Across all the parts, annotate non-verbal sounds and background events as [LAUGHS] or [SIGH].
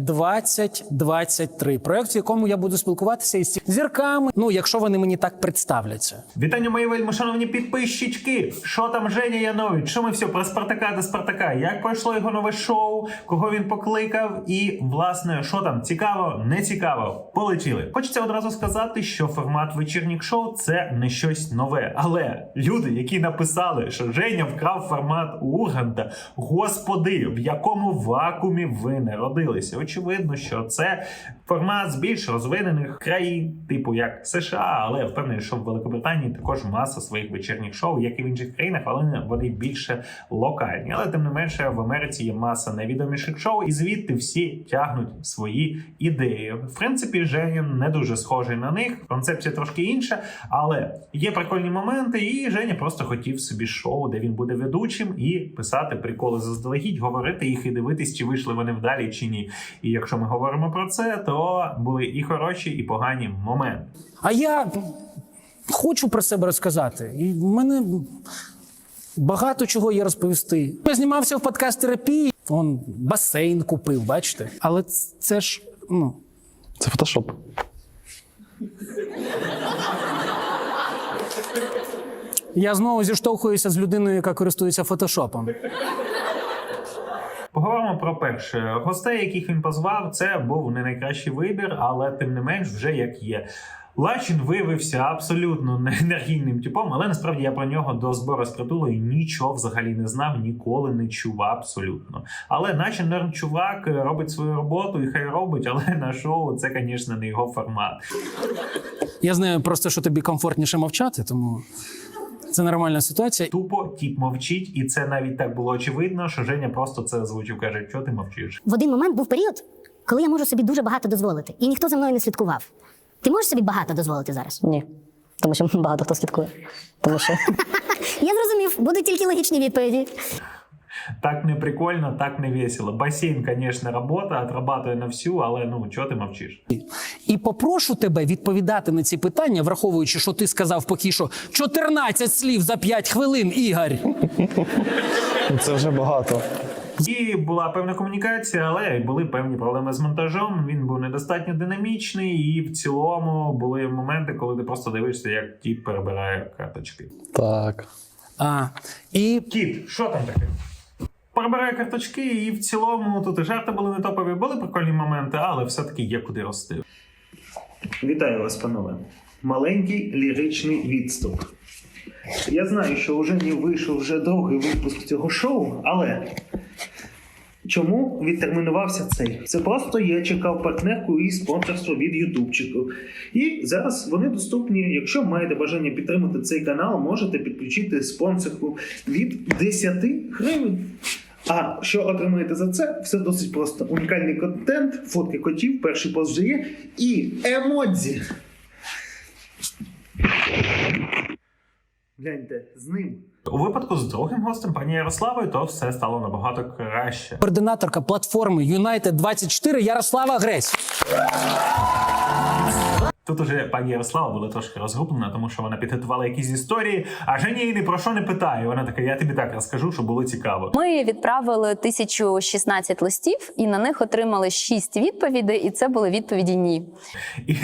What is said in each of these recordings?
2023. Проект, в якому я буду спілкуватися із зірками. Ну, якщо вони мені так представляться. Вітання, мої вельми шановні підписчички. Що там Женя Янович? Що ми все про Спартака до Спартака? Як пройшло його нове шоу? Кого він покликав? І власне, що там цікаво, не цікаво? Полетіли. Хочеться одразу сказати, що формат вечірніх шоу це не щось нове. Але люди, які написали, що Женя вкрав формат Урганта, господи, в якому вакуумі ви народилися? Очевидно, що це формат з більш розвинених країн, типу як США, але я впевнений, що в Великобританії також маса своїх вечірніх шоу, як і в інших країнах, але вони більше локальні. Але тим не менше в Америці є маса найвідоміших шоу, і звідти всі тягнуть свої ідеї. В принципі, Женя не дуже схожий на них. Концепція трошки інша, але є прикольні моменти. І Женя просто хотів собі шоу, де він буде ведучим і писати приколи заздалегідь, говорити їх і дивитись, чи вийшли вони вдалі чи ні. І якщо ми говоримо про це, то були і хороші, і погані моменти. А я хочу про себе розказати. І в мене багато чого є розповісти. Я знімався в подкаст терапії. Он басейн купив, бачите? Але це ж ну. Це фотошоп. Я знову зіштовхуюся з людиною, яка користується фотошопом. Поговоримо про перше. Гостей, яких він позвав, це був не найкращий вибір, але тим не менш, вже як є. Лачин виявився абсолютно не енергійним типом, але насправді я про нього до збору з притулою нічого взагалі не знав, ніколи не чув абсолютно. Але наче норм чувак е, робить свою роботу і хай робить, але на шоу це, звісно, не його формат. Я знаю просто, що тобі комфортніше мовчати, тому це нормальна ситуація. Тупо тіп мовчить, і це навіть так було очевидно, що Женя просто це озвучив, каже, що ти мовчиш. В один момент був період, коли я можу собі дуже багато дозволити, і ніхто за мною не слідкував. Ти можеш собі багато дозволити зараз? Ні. Тому що багато хто слідкує. Тому що [LAUGHS] Я зрозумів, будуть тільки логічні відповіді. Так не прикольно, так не весело. Басейн, звісно, робота, отрабатує на всю, але ну чого ти мовчиш? І попрошу тебе відповідати на ці питання, враховуючи, що ти сказав поки що 14 слів за 5 хвилин, Ігор. Ну, Це вже багато. І була певна комунікація, але й були певні проблеми з монтажом. Він був недостатньо динамічний, і в цілому були моменти, коли ти просто дивишся, як тіп перебирає карточки. Так. А, і Кіт, що там таке? Перебирає карточки, і в цілому тут і жарти були не топові, були прикольні моменти, але все-таки є куди рости. Вітаю вас, панове. Маленький ліричний відступ. Я знаю, що уже не вийшов вже другий випуск цього шоу, але чому відтермінувався цей? Це просто я чекав партнерку і спонсорство від Ютубчику. І зараз вони доступні. Якщо маєте бажання підтримати цей канал, можете підключити спонсорку від 10 гривень. А що отримаєте за це? Все досить просто. Унікальний контент, фотки котів, перший пост вже є і емодзі. Гляньте, з ним. У випадку з другим гостем, пані Ярославою, то все стало набагато краще. координаторка платформи United 24 Ярослава Гресь. Тут уже пані Ярослава була трошки розгублена, тому що вона підготувала якісь історії, а Женя її ні про що не питає. Вона така: я тобі так розкажу, що було цікаво. Ми відправили 1016 листів і на них отримали 6 відповідей, і це були відповіді ні. І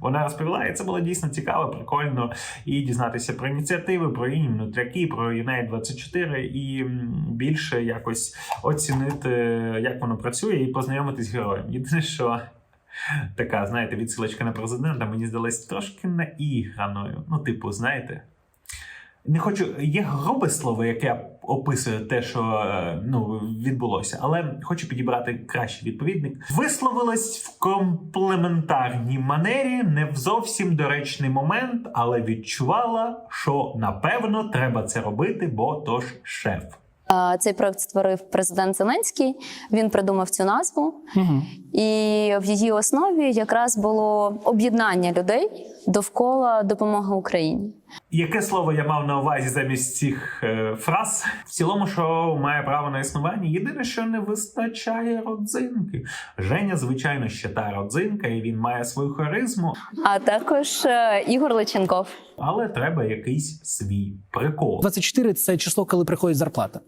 вона розповіла, і це було дійсно цікаво, прикольно і дізнатися про ініціативи, про її внутряки, про Юнайт 24 і більше якось оцінити, як воно працює, і познайомитись з героєм. Єдине, що. Така, знаєте, відсилочка на президента мені здалась трошки наіграною. Ну, типу, знаєте. Не хочу, є грубе слово, яке описує те, що е, ну, відбулося, але хочу підібрати кращий відповідник. Висловилась в комплементарній манері, не в зовсім доречний момент, але відчувала, що напевно треба це робити, бо то ж шеф. А, Цей проект створив президент Зеленський. Він придумав цю назву, і в її основі якраз було об'єднання людей довкола допомоги Україні. Яке слово я мав на увазі замість цих е, фраз? В цілому шоу має право на існування. Єдине, що не вистачає родзинки. Женя, звичайно, ще та родзинка, і він має свою харизму, А також е, Ігор Личенков. але треба якийсь свій прикол. 24 – це число, коли приходить зарплата.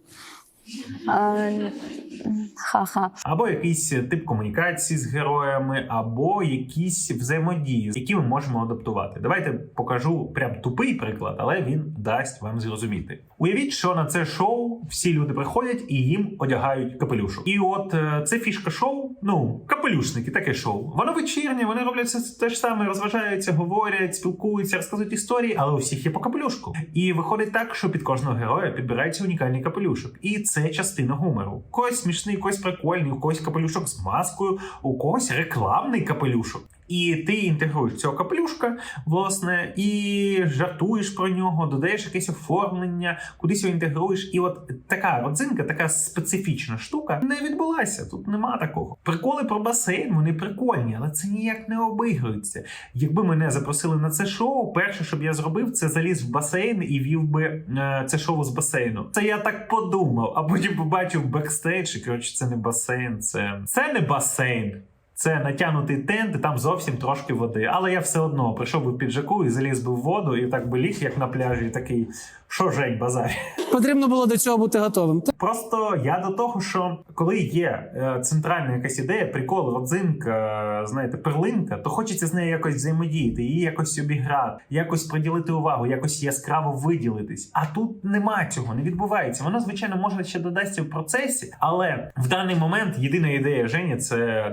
Ха-ха. Або якийсь тип комунікації з героями, або якісь взаємодії, які ми можемо адаптувати. Давайте покажу прям тупий приклад, але він дасть вам зрозуміти. Уявіть, що на це шоу всі люди приходять і їм одягають капелюшок. І от е, це фішка шоу. Ну, капелюшники, таке шоу. Воно вечірнє, вони роблять все те ж саме, розважаються, говорять, спілкуються, розказують історії, але у всіх є по капелюшку. І виходить так, що під кожного героя підбирається унікальний капелюшок. І це частина гумору. У когось смішний, когось прикольний, у когось капелюшок з маскою, у когось рекламний капелюшок. І ти інтегруєш цього капелюшка, власне, і жартуєш про нього, додаєш якесь оформлення, кудись його інтегруєш. І от така родзинка, така специфічна штука не відбулася. Тут нема такого. Приколи про басейн, вони прикольні, але це ніяк не обігрується. Якби мене запросили на це шоу, перше, що б я зробив, це заліз в басейн і вів би е, це шоу з басейну. Це я так подумав, а потім побачив бекстейдж, і коротше, це не басейн, це, це не басейн. Це натягнутий тент, і там зовсім трошки води. Але я все одно прийшов би в піджаку і заліз би в воду, і так би ліг, як на пляжі, і такий, що Жень, базар. Потрібно було до цього бути готовим. Просто я до того, що коли є е, центральна якась ідея, прикол, родзинка, е, знаєте, перлинка, то хочеться з нею якось взаємодіяти, її якось обіграти, якось приділити увагу, якось яскраво виділитись. А тут нема цього, не відбувається. Воно, звичайно, може ще додасться в процесі, але в даний момент єдина ідея Жені це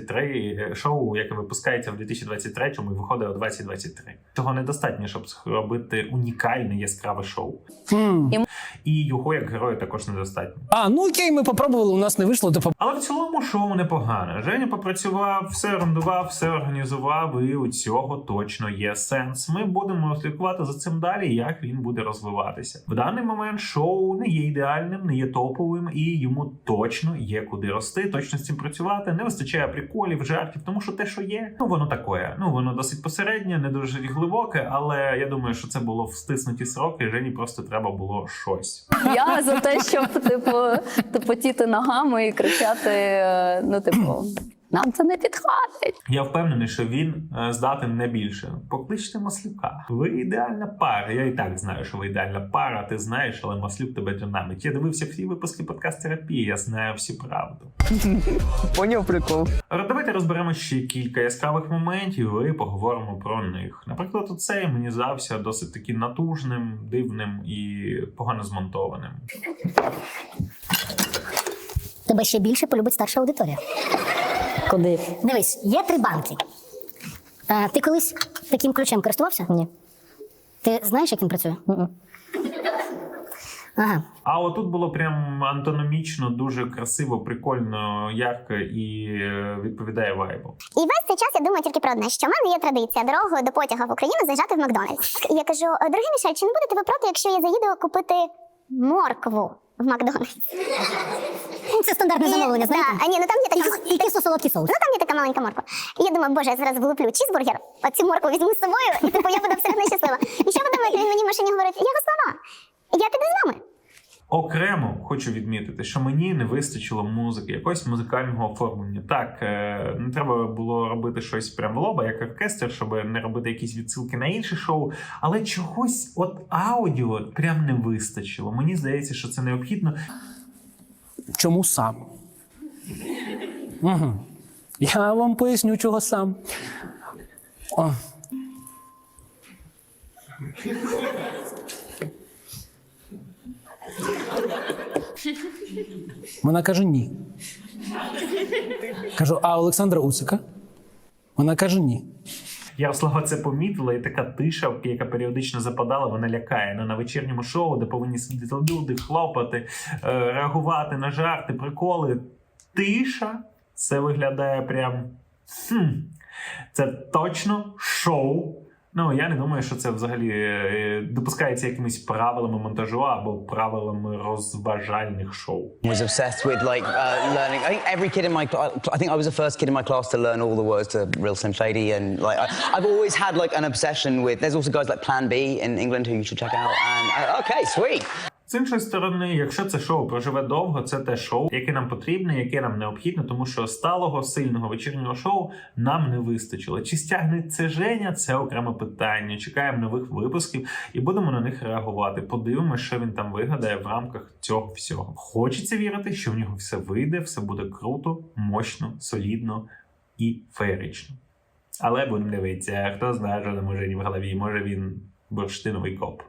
2023 шоу, яке випускається в 2023 і виходить у 2023. Цього недостатньо, щоб зробити унікальне яскраве шоу. М. І його як героя також недостатньо. А, ну окей, ми попробували, у нас не вийшло, то Але в цілому шоу непогане. Женя попрацював, все орендував, все організував, і у цього точно є сенс. Ми будемо слідкувати за цим далі, як він буде розвиватися. В даний момент шоу не є ідеальним, не є топовим, і йому точно є куди рости, точно з цим працювати. Не вистачає приколів, жартів, тому що те, що є, ну воно таке. Ну воно досить посереднє, не дуже глибоке, але я думаю, що це було в стиснуті сроки. Жені просто треба було щось. Я за те, щоб типу топотіти ногами і кричати: е, ну, типу, нам це не підходить. Я впевнений, що він е, здатен не більше. Покличте Маслюка. Ви ідеальна пара. Я і так знаю, що ви ідеальна пара. Ти знаєш, але Маслюк тебе динамить. Я дивився всі випуски подкаст терапії. Я знаю всю правду. [LAUGHS] Поняв прикол. Давайте розберемо ще кілька яскравих моментів і поговоримо про них. Наприклад, оцей мені здався досить таки натужним, дивним і погано змонтованим. Тебе ще більше полюбить старша аудиторія. Куди? Дивись, є три банки. А, ти колись таким ключем користувався? Ні. Ти знаєш, як він працює? Мгм. Ага. А отут було прям антономічно, дуже красиво, прикольно, ярко і е, відповідає вайбу. І весь цей час я думаю тільки про одне, що в мене є традиція дорогою до потяга в Україну заїжджати в Макдональдс. Я кажу: дорогий Мішель, чи не будете ви проти, якщо я заїду купити моркву в Макдональдс? Це стандартне І- замовлення, знаєте? Да, а ні, ну там є така. І кисло-солодкий соус. Ну там є така маленька морква. І я думаю, боже, я зараз влуплю чізбургер, а цю моркву візьму з собою, і типу я буду абсолютно щаслива. І що ви думаєте, він мені в машині говорить, я слова. Я піду з вами. Окремо хочу відмітити, що мені не вистачило музики, якогось музикального оформлення. Так, е, не треба було робити щось прям в лоба, як оркестр, щоб не робити якісь відсилки на інші шоу. Але чогось, от аудіо, прям не вистачило. Мені здається, що це необхідно. Чому сам? Угу. Я вам поясню, чого сам. О. Вона каже ні. Кажу, а Олександра Уцика? Вона каже ні. Ярослава це помітила, і така тиша, яка періодично западала, вона лякає. Ну, на вечірньому шоу, де повинні сидіти люди, хлопати, е, реагувати на жарти, приколи. Тиша це виглядає прям. Хм, це точно шоу. Ну, я не думаю, що це взагалі е, допускається якимись правилами монтажу або правилами розважальних шоу. was obsessed with like uh, learning. I think every kid in my class. I think I was the first kid in my class to learn all the words to Real Slim Shady, and like I, I've always had like an obsession with. There's also guys like Plan B in England who you should check out. And uh, okay, sweet. З іншої сторони, якщо це шоу проживе довго, це те шоу, яке нам потрібне, яке нам необхідне, тому що сталого сильного вечірнього шоу нам не вистачило. Чи стягне це Женя? Це окреме питання. Чекаємо нових випусків і будемо на них реагувати. Подивимося, що він там вигадає в рамках цього всього. Хочеться вірити, що в нього все вийде, все буде круто, мощно, солідно і феєрично. Але будемо дивитися, хто знає, що там у Жені в голові. Може він бурштиновий коп.